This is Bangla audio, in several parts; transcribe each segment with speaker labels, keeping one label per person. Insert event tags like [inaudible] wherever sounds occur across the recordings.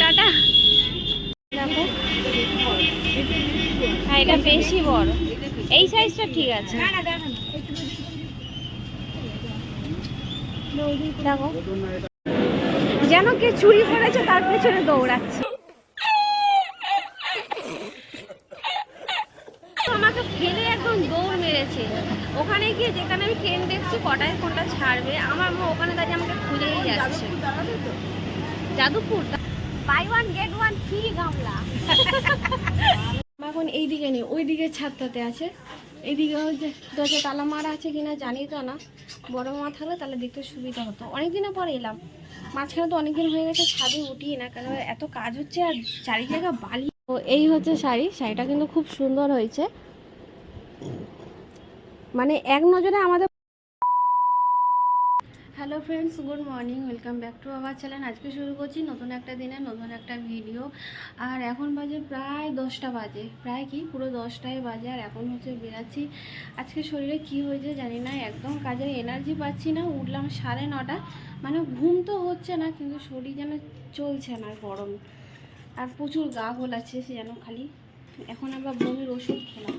Speaker 1: টাটা। দেখো। হ্যাঁ এটা বেশি বড়। এই সাইজটা ঠিক আছে। দেখো। যেন কে চুরি করেছে তার পেছনে দৌড়াচ্ছে। আমাকে ফেলে একদম দৌড় মেরেছে। ওখানে গিয়ে যেখানে আমি ট্রেন দেখছি, কটায় কোনটা ছাড়বে, আমার মা ওখানে দাঁড়িয়ে আমাকে খুঁজেই যাচ্ছে। Jadavpur? Buy one get one free গামলা। [laughs] এখন এই দিকে নেই ওই দিকে ছাদটাতে আছে। এইদিকে হচ্ছে দরজা তালা মারা আছে কিনা জানি তো না। বড় মা থাকলে তাহলে দেখতে সুবিধা হতো। অনেক দিনের পরে এলাম। মাঝখানে তো অনেকদিন হয়ে গেছে, ছাদে উঠিয়ে না কারণ এত কাজ হচ্ছে আর চারি জায়গা বালি। তো এই হচ্ছে শাড়ি। শাড়িটা কিন্তু খুব সুন্দর হয়েছে। মানে এক নজরে আমাদের hello friends good morning welcome back to our channel আজকে শুরু করছি নতুন একটা দিনে নতুন একটা ভিডিও আর এখন বাজে প্রায় দশটা বাজে। প্রায় কি? পুরো দশটায় বাজে। আর এখন হচ্ছে বেরাচ্ছি। আজকে শরীরে কি হয়েছে জানি না। একদম কাজের এনার্জি পাচ্ছি না। উঠলাম সাড়ে নটা। মানে ঘুম তো হচ্ছে না, কিন্তু শরীর যেন চলছে না গরম। আর প্রচুর গা গোলাচ্ছে সে যেন খালি। এখন আমরা বমির ওষুধ খেলাম।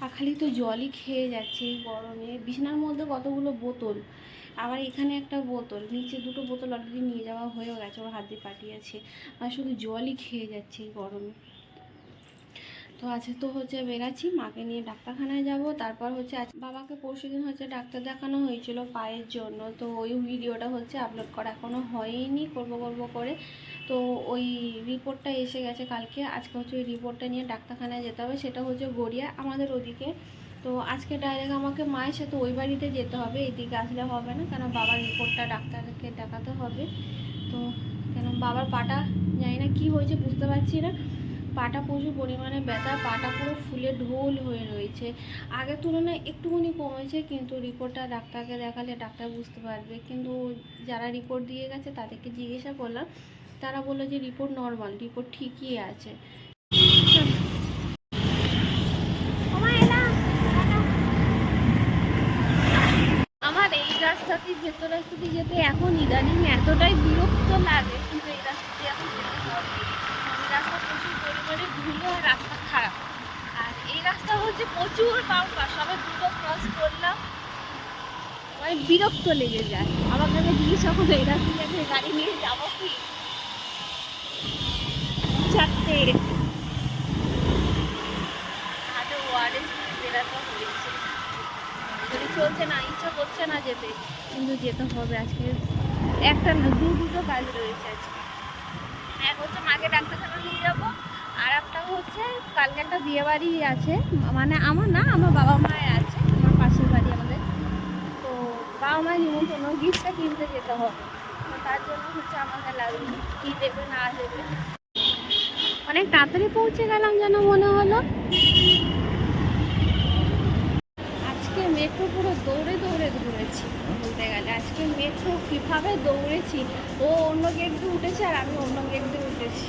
Speaker 1: আর খালি তো জলই খেয়ে যাচ্ছে গরমে। বিছানার মধ্যে কতগুলো বোতল? আবার এখানে একটা বোতল। নিচে দুটো বোতল অলরেডি নিয়ে যাওয়া হয়েও গেছে, ওর হাত দিয়ে পাঠিয়েছে। আর শুধু জলই খেয়ে যাচ্ছে এই গরমে। তো আজকে তো হচ্ছে বেরাচ্ছি, মাকে নিয়ে ডাক্তারখানায় যাব। তারপর হচ্ছে আজ বাবাকে পরশু দিন হচ্ছে ডাক্তার দেখানো হয়েছিল পায়ের জন্য। তো ওই ভিডিওটা হচ্ছে আপলোড করা এখনও হয়নি, করব করব করে। তো ওই রিপোর্টটা এসে গেছে কালকে। আজকে হচ্ছে ওই রিপোর্টটা নিয়ে ডাক্তারখানায় যেতে হবে, সেটা হচ্ছে গড়িয়া, আমাদের ওদিকে। তো আজকে ডাইরেক্ট আমাকে মায়ের সাথে ওই বাড়িতে যেতে হবে, এদিকে আসলে হবে না, কেন বাবার রিপোর্টটা ডাক্তারকে দেখাতে হবে। তো কেন বাবার পাটা জানি না কী হয়েছে, বুঝতে পারছি না। পাটা প্রচুর পরিমাণে ব্যথা, পাটা পুরো ফুলে ঢোল হয়ে রয়েছে। আগের তুলনায় একটুখানি কমেছে, কিন্তু রিপোর্টটা ডাক্তারকে দেখালে ডাক্তার বুঝতে পারবে। কিন্তু যারা রিপোর্ট দিয়ে গেছে, তাদেরকে জিজ্ঞাসা করলাম, তারা বলল যে রিপোর্ট নর্মাল, রিপোর্ট ঠিকই আছে। আমার এই রাস্তা দিয়ে ভেতর রাস্তা দিয়ে যেতে এখন ইদানিং এতটাই বিরক্ত লাগে কিন্তু এই রাস্তা দিয়ে এখন যেতে হবে আমি রাস্তা পরিমাণে ধুলো আর রাস্তা খারাপ। আর এই রাস্তা হচ্ছে প্রচুর বাম্পার সবে দুটো ক্রস করলাম। মানে বিরক্ত লেগে যায়। আমার আমি জিজ্ঞাসা করব এই রাস্তা গাড়ি নিয়ে যাব কি? চারটে। হাতে হয়েছে। চলছে না, ইচ্ছা করছে না যেতে, কিন্তু যেতে হবে আজকে। একটা না দু দুটো কাজ রয়েছে আজকে। এক হচ্ছে মাকে ডাক্তারখানা নিয়ে যাব। আর একটা হচ্ছে, কালকে একটা বিয়ে বাড়ি আছে মানে আমার না, আমার বাবা মায়ের আছে, আমার পাশের বাড়ি আমাদের। তো বাবা মায়ের নিমন্ত্রণ গিফটটা কিনতে যেতে হবে। তার জন্য হচ্ছে আমাকে লাগবে, কী দেবে, না দেবে। অনেক তাড়াতাড়ি পৌঁছে গেলাম যেন মনে হলো। আজকে মেট্রো পুরো দৌড়ে দৌড়ে ঘুরেছি, বলতে গেলে। আজকে মেট্রো কীভাবে দৌড়েছি, ও অন্য গেট দিয়ে উঠেছে আর আমি অন্য গেট দিয়ে উঠেছি।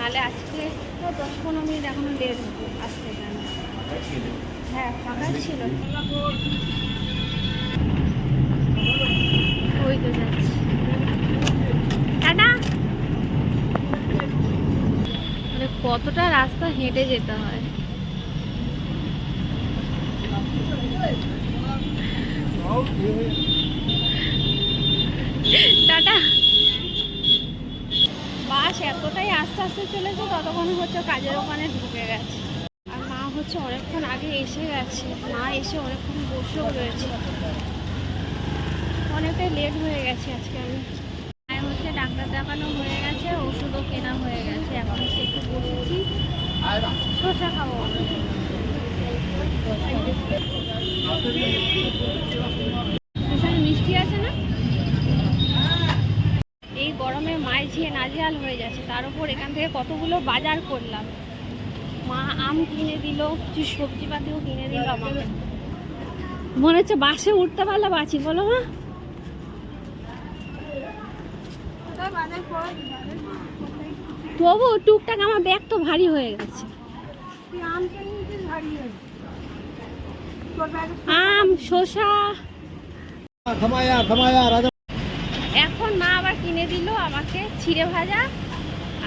Speaker 1: নাহলে আজকে তো দশ পনেরো মিনিট এখনও লেট হতো আসতে হ্যাঁ ফাঁকা ছিল। মানে কতটা রাস্তা হেঁটে যেতে হয় টাটা বাস এতটাই আস্তে আস্তে চলেছে ততক্ষণ হচ্ছে কাজের ওখানে ঢুকে গেছে। আর মা হচ্ছে অনেকক্ষণ আগে এসে গেছে। মা এসে অনেকক্ষণ বসেও রয়েছে। অনেকটাই লেট হয়ে গেছে আজকে আমি। মায়ের হচ্ছে ডাক্তার দেখানো হয়ে গেছে, ওষুধও কেনা হয়ে গেছে। এখন হচ্ছে একটু বসেছি। শসা খাব। মিষ্টি আছে না এই পিছিয়ে নাজেহাল হয়ে যাচ্ছে। তার উপর এখান থেকে কতগুলো বাজার করলাম। মা আম কিনে দিল, কিছু সবজিপাতিও কিনে দিল আমাকে। মনে হচ্ছে বাসে উঠতে পারলাম, আছি। বলো মা। তবু টুকটাক আমার ব্যাগ তো ভারী হয়ে গেছে। আম, শসা। কিনে দিল আমাকে চিড়ে ভাজা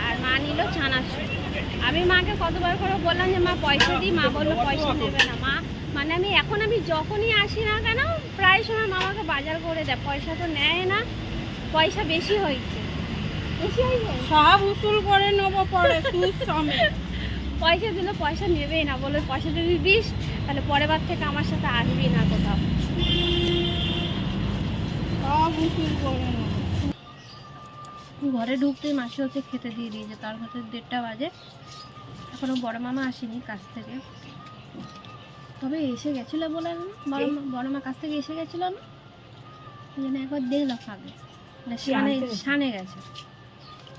Speaker 1: আর মা নিল চানাচুর। আমি মাকে কতবার করে বললাম যে মা পয়সা দিই। মা বলল পয়সা নেবে না। মা মানে আমি এখন আমি যখনই আসি না কেন প্রায় সময় মামাকে বাজার করে দেয়। পয়সা তো নেয় না পয়সা বেশি হয়েছে। বেশি হয়েছে?
Speaker 2: সব উসুল করে নেব পরে
Speaker 1: পয়সা দিলে পয়সা নেবেই না। বলে পয়সা যদি দিস তাহলে পরের বার থেকে আমার সাথে আসবি না কোথাও।
Speaker 2: সব উসুল করে নেব।
Speaker 1: ঘরে ঢুকতেই মাসি হচ্ছে খেতে দিয়ে দিয়েছে তার হচ্ছে দেড়টা বাজে। এখনও বড় মামা আসেনি কাছ থেকে। তবে এসে গেছিল বলে না বড় মা বড় মা কাছ থেকে এসে গেছিল না? জন্য একবার দেখলাম আগে। মানে
Speaker 2: কি
Speaker 1: সানে
Speaker 2: গেছে?
Speaker 1: সানে গেছে।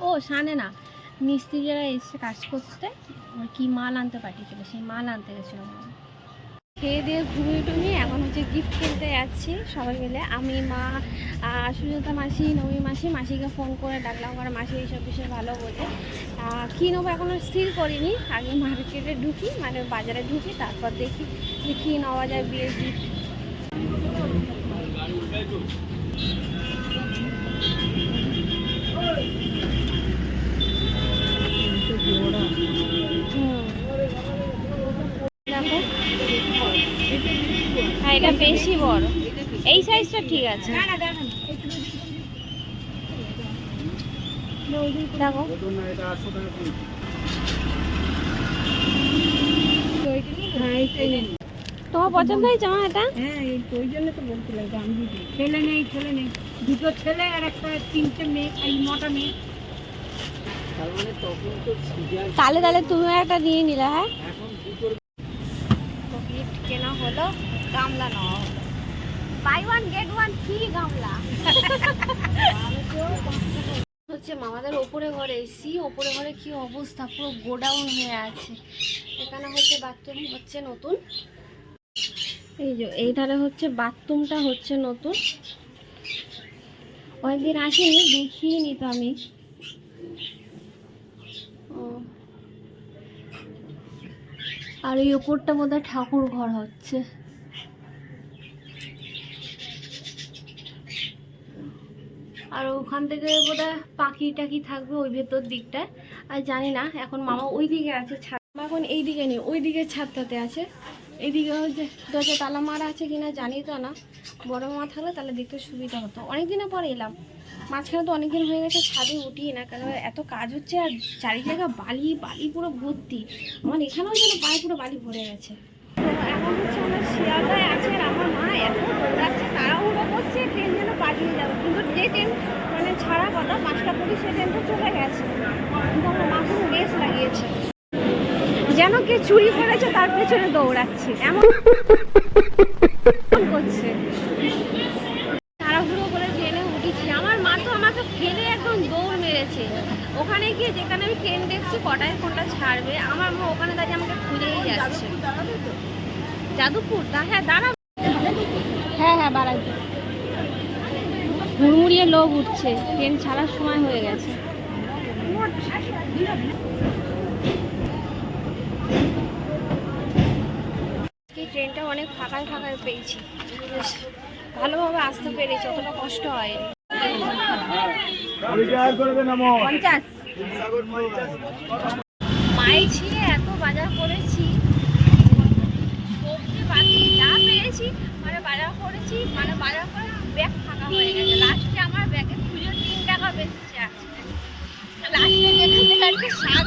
Speaker 1: ও সানে না। মিস্ত্রি যারা এসে কাজ করতে ওর কি মাল আনতে পাঠিয়েছিল সেই মাল আনতে গেছিল। মামা খেয়ে দিয়ে ঘুমিয়ে টুমিয়ে এখন হচ্ছে গিফট খেলতে যাচ্ছি সবাই মিলে। আমি, মা সুজাতা মাসি, নবী মাসি, মাসিকে ফোন করে ডাকলাম কারণ মাসি এইসব বিষয়ে ভালো বোঝে কী নেব এখনও স্থির করিনি। আগে মার্কেটে ঢুকি মানে বাজারে ঢুকি, তারপর দেখি যে কী নেওয়া যায় বিয়ের গিফট দেখো হ্যাঁ এটা বেশি বড়। এই সাইজটা ঠিক আছে।
Speaker 2: ছেলে নেই নেই দুটো ছেলে আর একটা তিনটে মেয়ে মেয়ে
Speaker 1: তাহলে তাহলে তুমি একটা নিয়ে নিলে হ্যাঁ? কেনা হলো গামলা হলো buy one get one free গামলা? হচ্ছে মামাদের ওপরে ঘরে এসি ওপরে ঘরে কি অবস্থা? পুরো গোডাউন হয়ে আছে। এখানে হচ্ছে বাথরুম হচ্ছে নতুন। এই যে এই ধারে হচ্ছে বাথরুমটা হচ্ছে নতুন। অনেকদিন আসেনি দেখিনি তো আমি। আর এই ওপরটা বোধহয় ঠাকুর ঘর হচ্ছে। আর ওখান থেকে বোধহয় পাখি টাকি থাকবে ওই ভেতর দিকটায়। আর জানি না, এখন মামা ওই দিকে আছে ছাদ। মামা এখন এই দিকে নেই, ওই দিকে ছাদটাতে আছে। এইদিকে হচ্ছে দরজা তালা মারা আছে কিনা জানি তো না। বড় মামা থাকলে তাহলে দেখতে সুবিধা হতো। অনেক দিনের পর এলাম। মাঝখানে তো অনেকদিন হয়ে গেছে, ছাদে উঠি না, কেন এত কাজ হচ্ছে আর চারি জায়গা বালি বালি পুরো ভর্তি। আমার এখানেও যেন পায়ে পুরো বালি ভরে গেছে। শিয়ালদায় আছে আমার মা দৌড়াচ্ছে করছে, ট্রেন যেন কিন্তু মানে ছাড়া কথা ট্রেনটা চলে গেছে। মা লাগিয়েছে। কে চুরি করেছে, তার পেছনে দৌড়াচ্ছে। এমন করছে। ট্রেনে উঠেছি। আমার মা তো ফেলে দৌড় ওখানে গিয়ে যেখানে আমি ট্রেন দেখছি, কটায় কোনটা ছাড়বে, আমার মা ওখানে দাঁড়িয়ে আমাকে খুঁজেই যাচ্ছে। যাদবপুর? তা হ্যাঁ দাঁড়া হ্যাঁ হ্যাঁ বাড়াই। হুড়মুড়িয়ে লোক উঠছে। ট্রেন ছাড়ার সময় হয়ে গেছে। ট্রেনটা অনেক ফাঁকায় ফাঁকায় পেয়েছি। ভালোভাবে আসতে পেরেছি অতটা কষ্ট পঞ্চাশ। মায়ের ছিঁড়ে এত বাজার করেছি।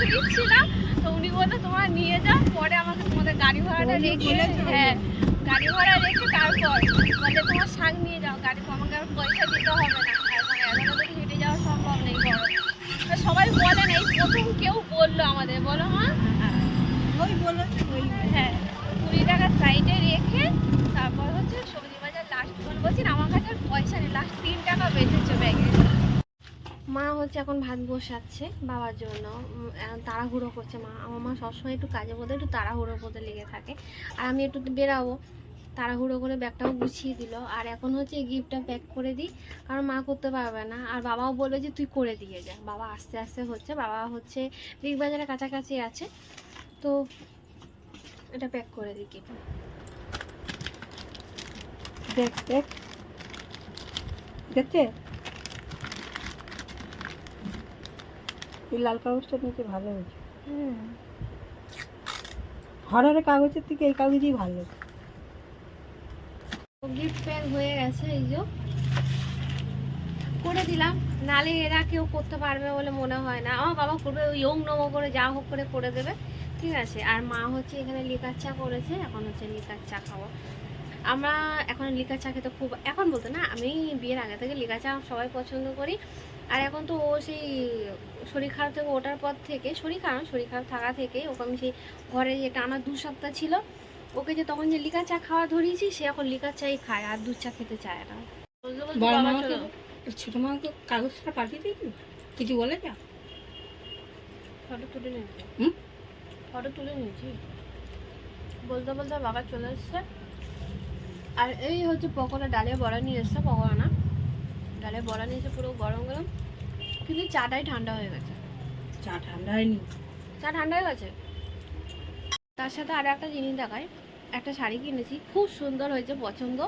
Speaker 1: একটা না তো উনি বলল তোমরা নিয়ে যাও। পরে আমাকে তোমাদের গাড়ি ভাড়াটা রেখে হ্যাঁ গাড়ি ভাড়া রেখে তারপর বলে তোমার শাক নিয়ে যাও গাড়ি আমাকে আর পয়সা দিতে হবে না। এখন দূর হেঁটে যাওয়া সম্ভব নেই গরম সবাই বলে না এই প্রথম কেউ বলল আমাদের। বলো মা।
Speaker 2: ওই বলো ওই
Speaker 1: হ্যাঁ কুড়ি টাকা সাইডে রেখে তারপর হচ্ছে সবজি বাজার লাস্ট বল বলছি না, আমার কাছে আর পয়সা নেই লাস্ট তিন টাকা বেঁচেছে ব্যাগে মা হচ্ছে এখন ভাত বসাচ্ছে বাবার জন্য। তাড়াহুড়ো করছে মা। আমার মা সবসময় একটু কাজে মধ্যে একটু তাড়াহুড়োর মধ্যে লেগে থাকে। আর আমি একটু বেরাবো। তাড়াহুড়ো করে ব্যাগটাও গুছিয়ে দিল। আর এখন হচ্ছে গিফটটা প্যাক করে দিই। কারণ মা করতে পারবে না। আর বাবাও বলবে যে, তুই করে দিয়ে যা। বাবা আস্তে আস্তে হচ্ছে, বাবা হচ্ছে বিগ বাজারের কাছাকাছি আছে। তো এটা প্যাক করে দিই কি
Speaker 2: দেখ দেখ। দেখছে এই লাল কাগজটা নিচে ভালো হয়েছে।
Speaker 1: হুম।
Speaker 2: হরের কাগজের থেকে এই কাগজই ভালো।
Speaker 1: গিফট প্যাক হয়ে গেছে এই যে। করে দিলাম। নালে এরা কেউ করতে পারবে বলে মনে হয় না। আমার বাবা করবে ওই ইয়ং নমো করে যা হোক করে করে দেবে। ঠিক আছে। আর মা হচ্ছে এখানে লিকার চা করেছে এখন হচ্ছে লিকার চা খাওয়া আমরা এখন লিকার চা খেতে খুব এখন বলতো না আমি বিয়ের আগে থেকে লিকার চা সবাই পছন্দ করি। আর এখন তো ও সেই শরীর খারাপ থেকে ওঠার পর থেকে শরীর খারাপ শরীর খারাপ থাকা থেকে ওকে আমি সেই ঘরে যে টানা দু সপ্তাহ ছিল ওকে যে তখন যে লিকার চা খাওয়া ধরিয়েছি সে এখন লিকার চাই খায় আর দুধ চা খেতে চায় না।
Speaker 2: ছোটো মামাকে কাগজটা পাঠিয়ে দিয়েছি কিছু বলে যা।
Speaker 1: ফটো তুলে নিয়েছি।
Speaker 2: হুম?
Speaker 1: ফটো তুলে নিয়েছি। বলতে বলতে বাবা চলে এসছে। আর এই হচ্ছে পকোড়া ডালে বড়া নিয়ে এসছে পকোড়া না। ডালে বড়া নিয়ে এসে পুরো গরম গরম। কিন্তু চাটাই ঠান্ডা হয়ে গেছে।
Speaker 2: চা ঠান্ডা হয়নি?
Speaker 1: চা ঠান্ডা হয়ে গেছে? তার সাথে আরও একটা জিনিস দেখায় একটা শাড়ি কিনেছি খুব সুন্দর হয়েছে পছন্দ।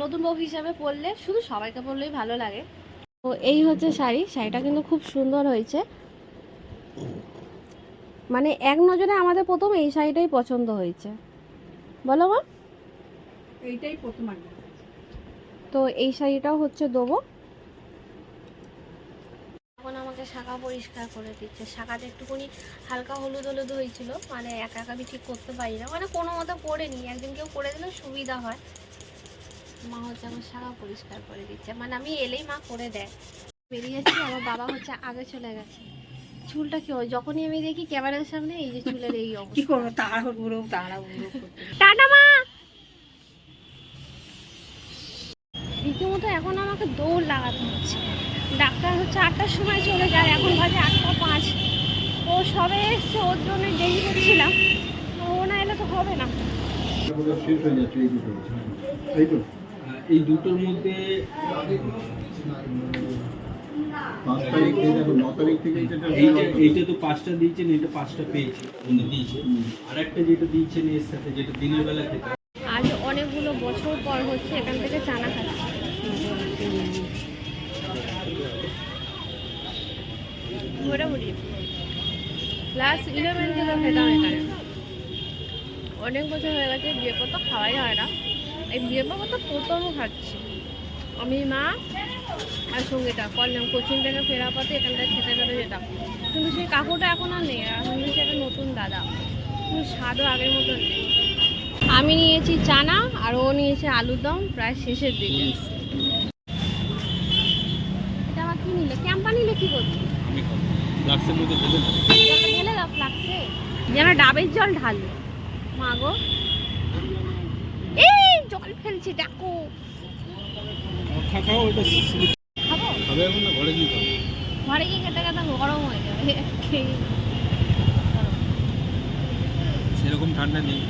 Speaker 1: নতুন বউ হিসাবে পরলে শুধু সবাইকে পরলেই ভালো লাগে। তো এই হচ্ছে শাড়ি শাড়িটা কিন্তু খুব সুন্দর হয়েছে। মানে এক নজরে আমাদের প্রথম এই শাড়িটাই পছন্দ হয়েছে। বলো মা।
Speaker 2: এইটাই প্রথম
Speaker 1: তো এই শাড়িটাও হচ্ছে দেবো। এখন আমাকে শাখা পরিষ্কার করে দিচ্ছে। শাখাটা একটুখানি হালকা হলুদ হলুদ হয়েছিল। মানে একা একা আমি ঠিক করতে পারি না। মানে কোনো মতো করে নিই একদিন কেউ করে দিলে সুবিধা হয়। মা হচ্ছে আমার শাখা পরিষ্কার করে দিচ্ছে। মানে আমি এলেই মা করে দেয়। বেরিয়ে যাচ্ছি আমার বাবা হচ্ছে আগে চলে গেছে। চুলটা কি হয়? যখনই আমি দেখি ক্যামেরার সামনে এই যে চুলের এই
Speaker 2: কি
Speaker 1: অবস্থা।
Speaker 2: করব তাড়াহুড়ো তাড়াহুড়ো
Speaker 1: টাটা মা! রীতিমতো এখন আমাকে দৌড় লাগাতে হচ্ছে। ডাক্তার হচ্ছে আটটার সময় চলে যায় এখন বাজে আটটা পাঁচ। ও সবে এসছে ওর জন্য দেরি করছিলাম। ও না এলে তো হবে না।
Speaker 3: শেষ হয়ে যাচ্ছে এই দুটো। তো।
Speaker 4: এই দুটোর মধ্যে
Speaker 3: পাঁচ তারিখ থেকে দেখো ন তারিখ থেকে
Speaker 4: এইটা এইটা তো পাঁচটা দিয়েছেন এটা পাঁচটা পেয়েছি উনি দিয়েছে। আর একটা যেটা দিয়েছেন এর সাথে যেটা দিনের বেলা খেতে
Speaker 1: আজ অনেকগুলো বছর পর হচ্ছে এখান থেকে চানা খাচ্ছি মোটামুটি ক্লাস ইলেভেন খেতাম এখানে অনেক বছর হয়ে গেছে বিয়ে পর তো খাওয়াই হয় না এই বিয়ে পর তো প্রথম খাচ্ছি আমি মা আর সঙ্গীটা করলাম কোচিং থেকে ফেরার পথে এখান খেতে খেতে যেতাম কিন্তু সেই কাকুটা এখন আর নেই এখন হচ্ছে একটা নতুন দাদা কিন্তু স্বাদও আগের মতন নেই আমি নিয়েছি চানা আর ও নিয়েছে আলুর দম প্রায় শেষের দিকে এটা আবার কি নিলে ক্যাম্পা নিলে কি করছি
Speaker 4: আমি ফ্লাক্সের মধ্যে ঢেলে
Speaker 1: না ঢেলে দাও ফ্লাক্সে যেন ডাবের জল ঢালবে মা গো। এই জল ফেলছি দেখো
Speaker 4: খাও ওটা
Speaker 1: খাব?
Speaker 4: খাবে এখন না ঘরে গিয়ে খাবে?
Speaker 1: ঘরে গিয়ে খেতে খেতে গরম হয়ে যাবে।
Speaker 4: সেরকম ঠান্ডা নেই।